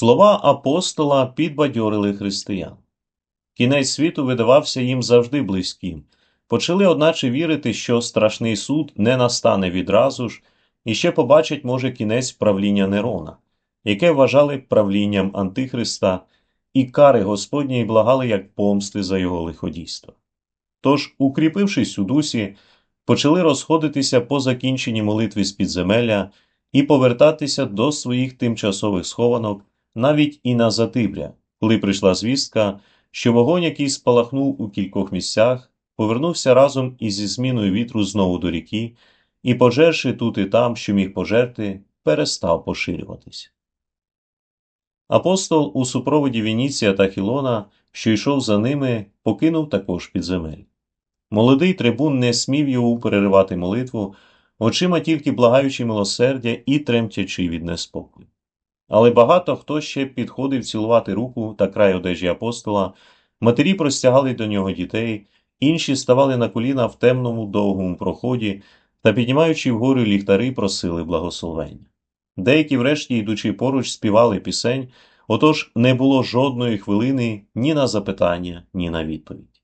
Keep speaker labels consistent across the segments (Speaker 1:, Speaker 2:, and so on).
Speaker 1: Слова апостола підбадьорили християн. Кінець світу видавався їм завжди близьким. Почали, одначе, вірити, що страшний суд не настане відразу ж, і ще побачать, може, кінець правління Нерона, яке вважали правлінням Антихриста, і кари Господньої благали як помсти за його лиходійство. Тож, укріпившись у дусі, почали розходитися по закінченні молитви з підземелля і повертатися до своїх тимчасових схованок навіть і на Затибря, коли прийшла звістка, що вогонь, який спалахнув у кількох місцях, повернувся разом із зі зміною вітру знову до ріки, і, пожерши тут і там, що міг пожерти, перестав поширюватися. Апостол у супроводі Вініція та Хілона, що йшов за ними, покинув також підземель. Молодий трибун не смів його переривати молитву, очима тільки благаючи милосердя і тремтячи від неспокою. Але багато хто ще підходив цілувати руку та край одежі апостола, матері простягали до нього дітей, інші ставали на коліна в темному довгому проході та, піднімаючи вгору ліхтари, просили благословення. Деякі, врешті, йдучи поруч, співали пісень, отож не було жодної хвилини ні на запитання, ні на відповідь.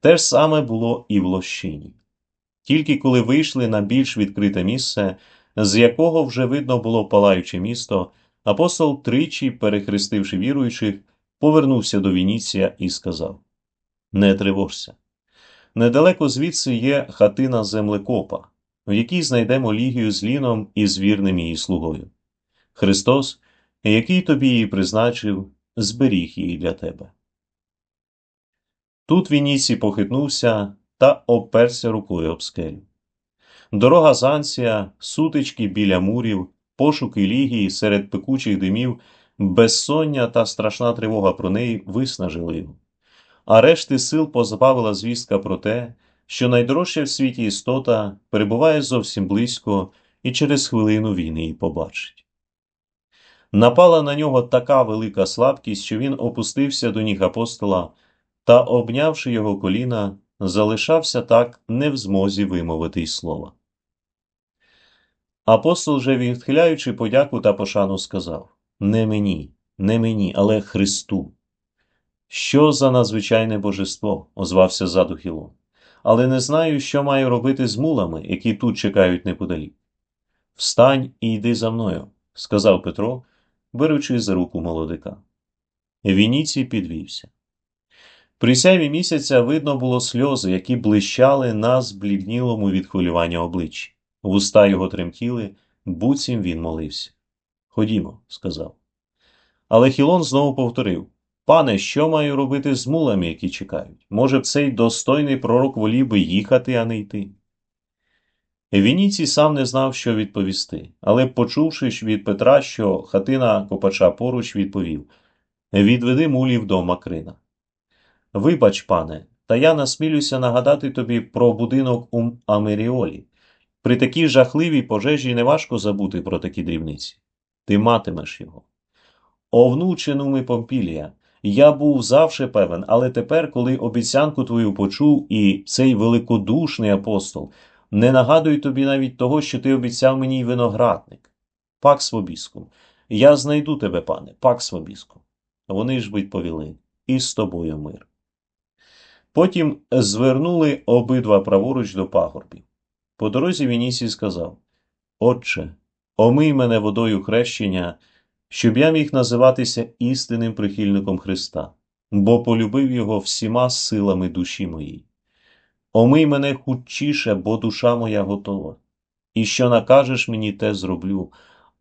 Speaker 1: Те ж саме було і в лощині. Тільки коли вийшли на більш відкрите місце, з якого вже видно було палаюче місто, апостол, тричі, перехрестивши віруючих, повернувся до Вініція і сказав: Не тривожся. Недалеко звідси є хатина землекопа, в якій знайдемо лігію з ліном і з вірним її слугою. Христос, який тобі її призначив, зберіг її для тебе. Тут Вініцій похитнувся та оперся рукою об скелю. Дорога з Ансія, сутички біля мурів, пошуки лігії серед пекучих димів, безсоння та страшна тривога про неї виснажили його. А решти сил позбавила звістка про те, що найдорожча в світі істота перебуває зовсім близько і через хвилину він її побачить. Напала на нього така велика слабкість, що він опустився до ніг апостола та, обнявши його коліна, залишався так не в змозі вимовити й слова. Апостол же, відхиляючи подяку та пошану, сказав Не мені, не мені, але Христу. Що за надзвичайне божество? озвався ззаду Хілон. Але не знаю, що маю робити з мулами, які тут чекають неподалік. Встань і йди за мною, сказав Петро, беручи за руку молодика. Вініцій підвівся. При сяйві місяця видно було сльози, які блищали на збліднілому від хвилювання обличчі. Вуста його тремтіли, буцім він молився. Ходімо, сказав. Але Хілон знову повторив Пане, що маю робити з мулами, які чекають? Може б цей достойний пророк волів би їхати, а не йти? Вініцій сам не знав, що відповісти, але, почувши від Петра, що хатина копача поруч, відповів Відведи мулів до Макрина. Вибач, пане, та я насмілюся нагадати тобі про будинок у Амеріолі. При такій жахливій пожежі неважко забути про такі дрібниці. Ти матимеш його. О, внучену ми Помпілія, я був завше певен, але тепер, коли обіцянку твою почув і цей великодушний апостол, не нагадую тобі навіть того, що ти обіцяв мені й виноградник. Пакс вобіскум. Я знайду тебе, пане, пакс вобіскум. Вони ж відповіли, і з тобою мир. Потім звернули обидва праворуч до пагорбів. По дорозі Вінісій сказав Отче, омий мене водою хрещення, щоб я міг називатися істинним прихильником Христа, бо полюбив його всіма силами душі моїй. Омий мене хутчіше, бо душа моя готова, і що накажеш мені, те зроблю,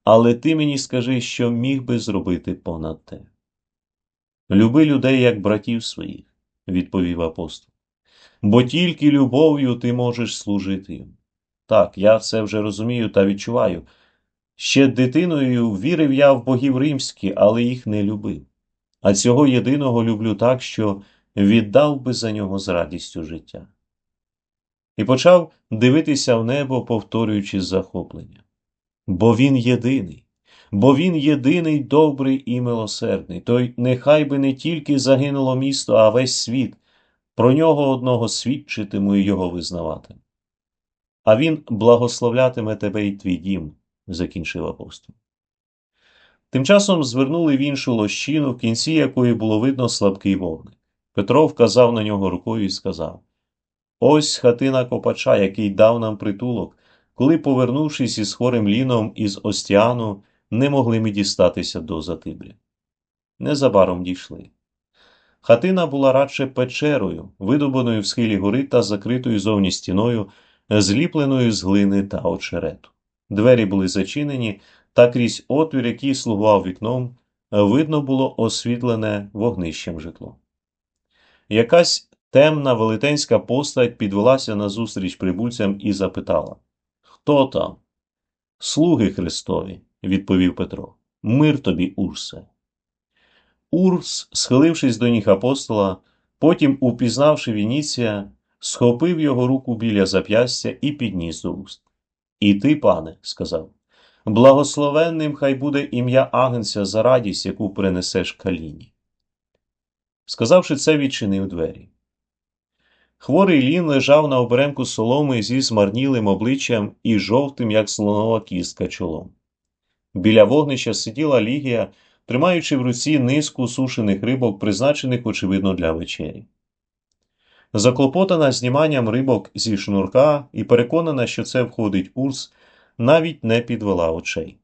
Speaker 1: але ти мені скажи, що міг би зробити понад те. Люби людей, як братів своїх, відповів апостол, бо тільки любов'ю ти можеш служити їм. Так, я це вже розумію та відчуваю. Ще дитиною вірив я в богів римські, але їх не любив. А цього єдиного люблю так, що віддав би за нього з радістю життя. І почав дивитися в небо, повторюючи захоплення. Бо він єдиний, бо він єдиний добрий і милосердний, той нехай би не тільки загинуло місто, а весь світ, про нього одного свідчитиму і його визнаватиму. А він благословлятиме тебе і твій дім, закінчив апостол. Тим часом звернули в іншу лощину, в кінці якої було видно слабкий вогник. Петро вказав на нього рукою і сказав: Ось хатина копача, який дав нам притулок, коли, повернувшись із хворим ліном із Остіану, не могли ми дістатися до Затибря. Незабаром дійшли. Хатина була радше печерою, видобаною в схилі гори та закритою зовні стіною, зліпленою з глини та очерету. Двері були зачинені, та крізь отвір, який слугував вікном, видно було освітлене вогнищем житло. Якась темна велетенська постать підвелася назустріч прибульцям і запитала Хто там? Слуги Христові, відповів Петро. Мир тобі, Урсе. Урс, схилившись до ніг апостола, потім, упізнавши Вініція, схопив його руку біля зап'ястя і підніс до уст. І ти, пане, сказав, благословенним хай буде ім'я Агнця за радість, яку принесеш каліні. Сказавши це, відчинив двері. Хворий лін лежав на оберемку соломи зі змарнілим обличчям і жовтим, як слонова кістка чолом. Біля вогнища сиділа Лігія, тримаючи в руці низку сушених рибок, призначених, очевидно, для вечері. Заклопотана зніманням рибок зі шнурка і переконана, що це входить урс, навіть не підвела очей.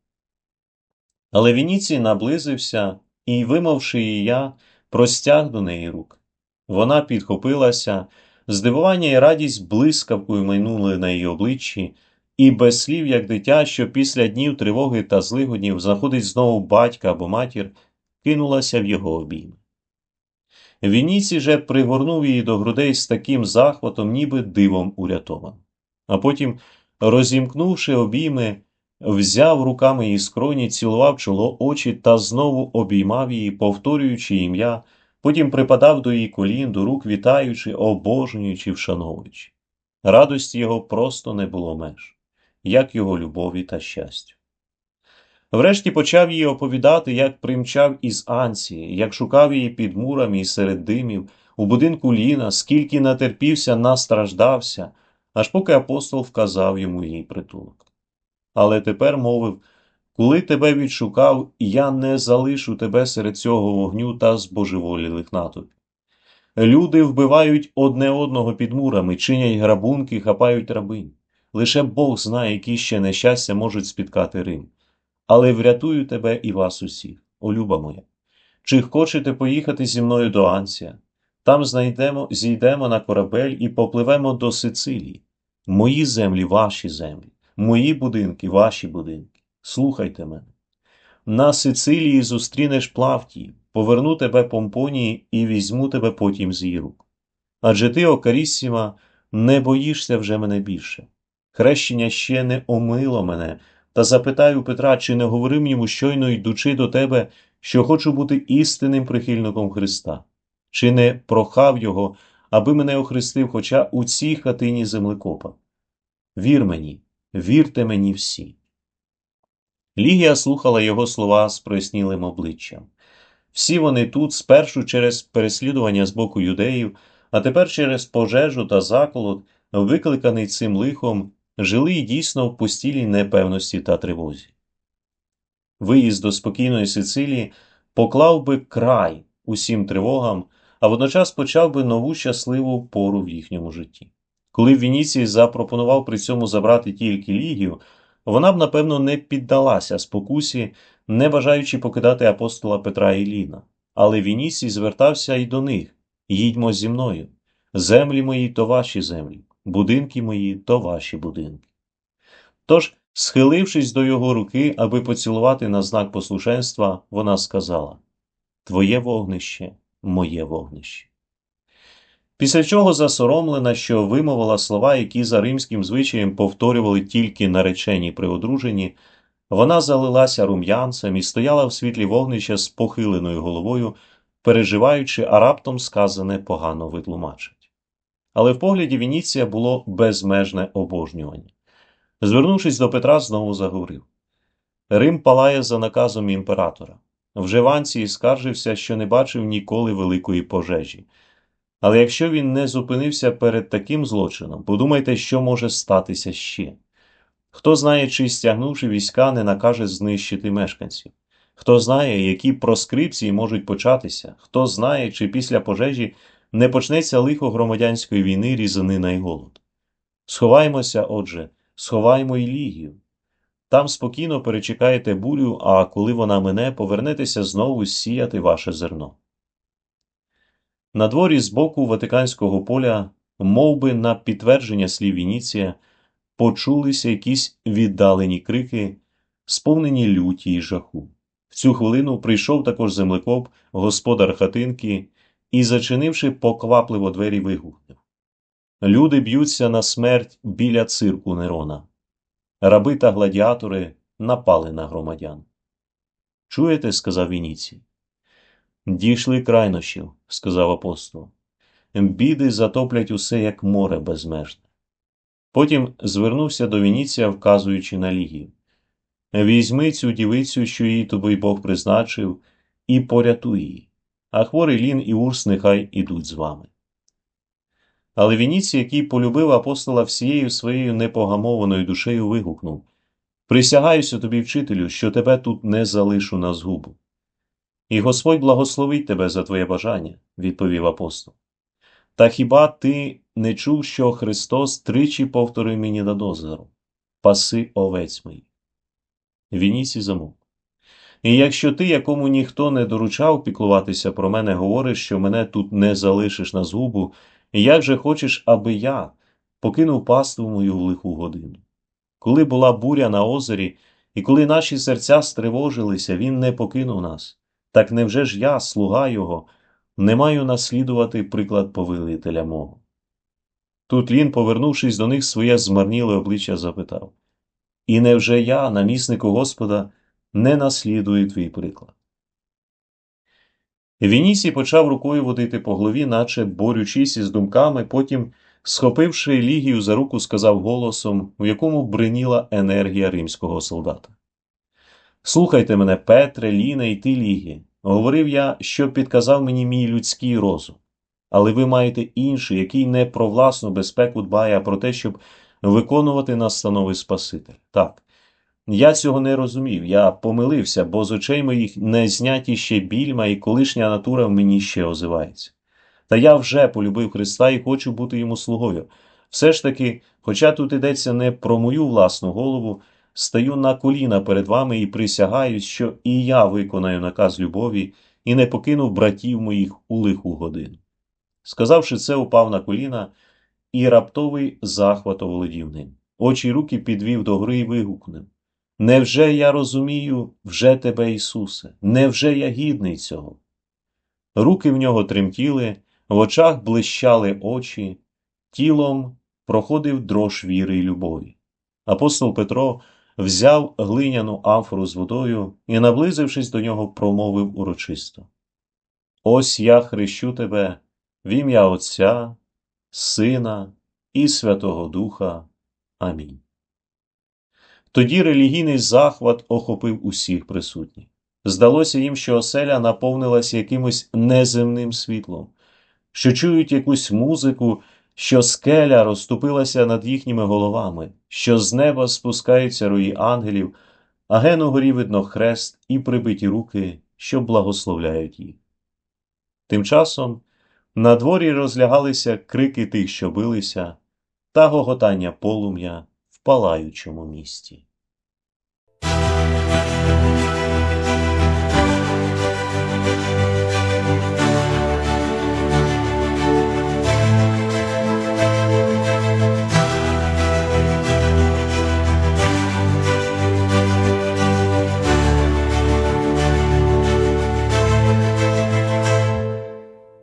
Speaker 1: Але Вініцій наблизився і, вимовши її я, простяг до неї рук. Вона підхопилася, здивування і радість блискавкою майнули на її обличчі, і без слів, як дитя, що після днів тривоги та злигоднів знаходить знову батька або матір, кинулася в його обійми. Вініці же пригорнув її до грудей з таким захватом, ніби дивом урятован. А потім, розімкнувши обійми, взяв руками її скроні, цілував чоло очі та знову обіймав її, повторюючи ім'я, потім припадав до її колін, до рук вітаючи, обожнюючи, вшановуючи. Радості його просто не було меж, як його любові та щастю. Врешті почав їй оповідати, як примчав із Анції, як шукав її під мурами і серед димів, у будинку Ліна, скільки натерпівся, настраждався, аж поки апостол вказав йому її притулок. Але тепер мовив коли тебе відшукав, я не залишу тебе серед цього вогню та збожеволілих натовпів. Люди вбивають одне одного під мурами, чинять грабунки, хапають рабинь. Лише Бог знає, які ще нещастя можуть спіткати Рим. Але врятую тебе і вас усіх, о люба моя. Чи хочете поїхати зі мною до Анція? Там знайдемо, зійдемо на корабель і попливемо до Сицилії. Мої землі, ваші землі, мої будинки, ваші будинки. Слухайте мене. На Сицилії зустрінеш Плавтії, поверну тебе Помпонії і візьму тебе потім з її рук. Адже ти, Окаріссіма, не боїшся вже мене більше. Хрещення ще не омило мене, та запитаю Петра, чи не говорив йому щойно йдучи до тебе, що хочу бути істинним прихильником Христа, чи не прохав його, аби мене охрестив хоча у цій хатині землекопа. Вір мені, вірте мені всі. Лігія слухала його слова з прояснілим обличчям. Всі вони тут, спершу через переслідування з боку юдеїв, а тепер через пожежу та заколот, викликаний цим лихом, жили дійсно в постілій непевності та тривозі. Виїзд до спокійної Сицилії поклав би край усім тривогам, а водночас почав би нову щасливу пору в їхньому житті. Коли Вініцій запропонував при цьому забрати тільки Лігію, вона б, напевно, не піддалася спокусі, не бажаючи покидати апостола Петра і Ліна. Але Вінісій звертався й до них їдьмо зі мною. Землі мої то ваші землі, будинки мої то ваші будинки. Тож, схилившись до його руки, аби поцілувати на знак послушенства, вона сказала Твоє вогнище, моє вогнище. Після чого засоромлена, що вимовила слова, які за римським звичаєм повторювали тільки наречені при одруженні, вона залилася рум'янцем і стояла в світлі вогнища з похиленою головою, переживаючи, а раптом сказане погано витлумачить. Але в погляді Вініція було безмежне обожнювання. Звернувшись до Петра, знову заговорив Рим палає за наказом імператора. Вже Ванцій скаржився, що не бачив ніколи великої пожежі. Але якщо він не зупинився перед таким злочином, подумайте, що може статися ще. Хто знає, чи стягнувши війська, не накаже знищити мешканців. Хто знає, які проскрипції можуть початися, хто знає, чи після пожежі не почнеться лихо громадянської війни, різанина і голод. Сховаймося, отже, сховаймо і лігію. Там спокійно перечекаєте бурю, а коли вона мине, повернетеся знову сіяти ваше зерно. На дворі з боку Ватиканського поля, мов би на підтвердження слів Вініція, почулися якісь віддалені крики, сповнені люті й жаху. В цю хвилину прийшов також землекоп, господар хатинки, і, зачинивши поквапливо двері, вигукнув. Люди б'ються на смерть біля цирку Нерона. Раби та гладіатори напали на громадян. Чуєте, сказав Вініцій. Дійшли крайнощів, сказав апостол. Біди затоплять усе, як море безмежне. Потім звернувся до Вініція, вказуючи на Лігію. Візьми цю дівицю, що їй тобі Бог призначив, і порятуй її, а хворий Лін і Урс нехай ідуть з вами. Але Вініцій, який полюбив апостола всією своєю непогамованою душею, вигукнув Присягаюся тобі, вчителю, що тебе тут не залишу на згубу. І Господь благословить тебе за твоє бажання, відповів апостол. Та хіба ти не чув, що Христос тричі повторив мені на дозору Паси овець мої. Вініцій замовк. І якщо ти, якому ніхто не доручав піклуватися про мене, говориш, що мене тут не залишиш на згубу, як же хочеш, аби я покинув паству мою в лиху годину? Коли була буря на озері, і коли наші серця стривожилися, він не покинув нас. Так невже ж я, слуга його, не маю наслідувати приклад повелителя мого? Тут він, повернувшись до них своє змарніле обличчя, запитав І невже я, наміснику Господа, не наслідую твій приклад? Вінісій почав рукою водити по голові, наче борючись із думками, потім, схопивши Лігію за руку, сказав голосом, у якому бриніла енергія римського солдата. Слухайте мене, Петре, Ліне і ти, Лігі. Говорив я, що підказав мені мій людський розум. Але ви маєте інший, який не про власну безпеку дбає, а про те, щоб виконувати настанови Спасителя. Так, я цього не розумів, я помилився, бо з очей моїх не зняті ще більма, і колишня натура в мені ще озивається. Та я вже полюбив Христа і хочу бути йому слугою. Все ж таки, хоча тут йдеться не про мою власну голову, стаю на коліна перед вами і присягаюсь, що і я виконаю наказ любові і не покинув братів моїх у лиху годину. Сказавши це, упав на коліна, і раптовий захват оволодів ним. Очі й руки підвів до гори і вигукнув. Невже я розумію вже тебе, Ісусе? Невже я гідний цього? Руки в нього тремтіли, в очах блищали очі, тілом проходив дрож віри й любові. Апостол Петро взяв глиняну амфору з водою і, наблизившись до нього, промовив урочисто: Ось я хрещу тебе в ім'я Отця, Сина і Святого Духа. Амінь. Тоді релігійний захват охопив усіх присутніх. Здалося їм, що оселя наповнилася якимось неземним світлом, що чують якусь музику, що скеля розступилася над їхніми головами, що з неба спускаються рої ангелів, а ген угорі видно хрест і прибиті руки, що благословляють їх. Тим часом на дворі розлягалися крики тих, що билися, та гоготання полум'я палаючому місті.